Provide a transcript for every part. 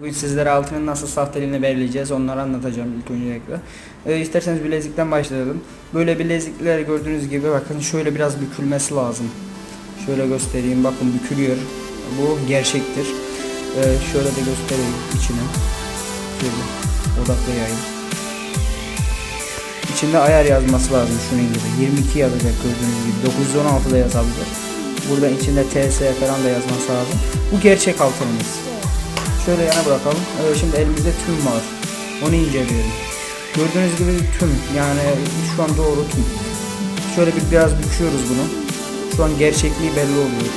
Bugün sizlere altının nasıl sahteliğini belirleyeceğiz. Onları anlatacağım ilk öncelikle. Ee, isterseniz bilezikten başlayalım. Böyle bilezikler gördüğünüz gibi bakın şöyle biraz bükülmesi lazım. Şöyle göstereyim. Bakın bükülüyor. Bu gerçektir. Ee, şöyle de göstereyim içine. Şöyle odaklayayım. İçinde ayar yazması lazım şunun gibi. 22 yazacak gördüğünüz gibi. 916 da yazabilir. Burada içinde TS falan da yazması lazım. Bu gerçek altınımız. Şöyle yana bırakalım. Ee, şimdi elimizde tüm var. Onu inceleyelim. Gördüğünüz gibi tüm yani şu an doğru tüm. Şöyle bir biraz büküyoruz bunu. Şu an gerçekliği belli oluyor.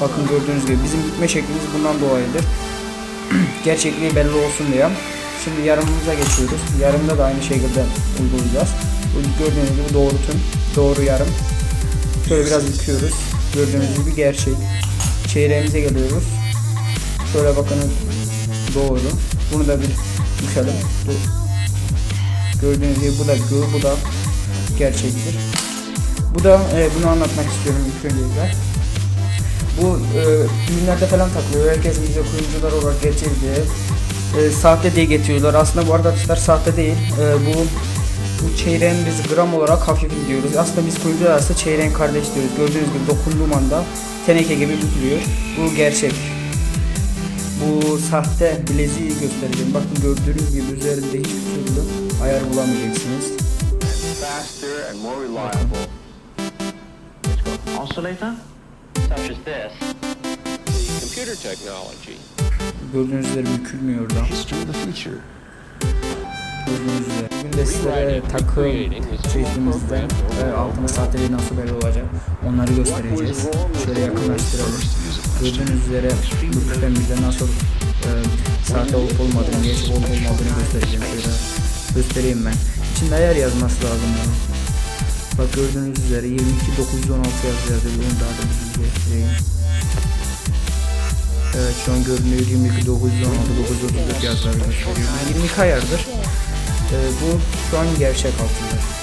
Bakın gördüğünüz gibi bizim bükme şeklimiz bundan dolayıdır. gerçekliği belli olsun diye. Şimdi yarımımıza geçiyoruz. Yarımda da aynı şekilde uygulayacağız. Gördüğünüz gibi doğru tüm, doğru yarım. Şöyle biraz büküyoruz. Gördüğünüz gibi gerçek. Çeyreğimize geliyoruz. Şöyle bakın doğru. Bunu da bir düşelim. Gördüğünüz gibi bu da bu da gerçektir. Bu da e, bunu anlatmak istiyorum ilk öncelikle. Bu e, düğünlerde falan takılıyor. Herkes bize kuyumcular olarak getirdi. E, sahte diye getiriyorlar. Aslında bu arkadaşlar sahte değil. E, bu bu çeyreğin biz gram olarak hafif diyoruz. Aslında biz kuyumcular arasında çeyreğin kardeş diyoruz. Gördüğünüz gibi dokunduğum anda teneke gibi bükülüyor. Bu gerçek. Bu sahte bileziği göstereceğim. Bakın gördüğünüz gibi üzerinde hiçbir türlü ayar bulamayacaksınız. Gördüğünüz üzere bükülmüyor da. Gördüğünüz üzere. Bugün sizlere takım çeşidimizden e, altına sahteliği nasıl belli olacak onları göstereceğiz. Şöyle yakınlaştıralım. Gördüğünüz üzere bu küpemizde nasıl e, sahte olup olmadığını, gerçek olup olmadığını göstereceğim. Şöyle göstereyim ben. İçinde ayar yazması lazım bunun. Bak gördüğünüz üzere 22 916 yazıyor. Bunu daha da göstereyim. Evet şu an görünüyor 22 916 934 yazıları gösteriyor. Yani 22 ayardır. Ee, bu şu an gerçek altındır.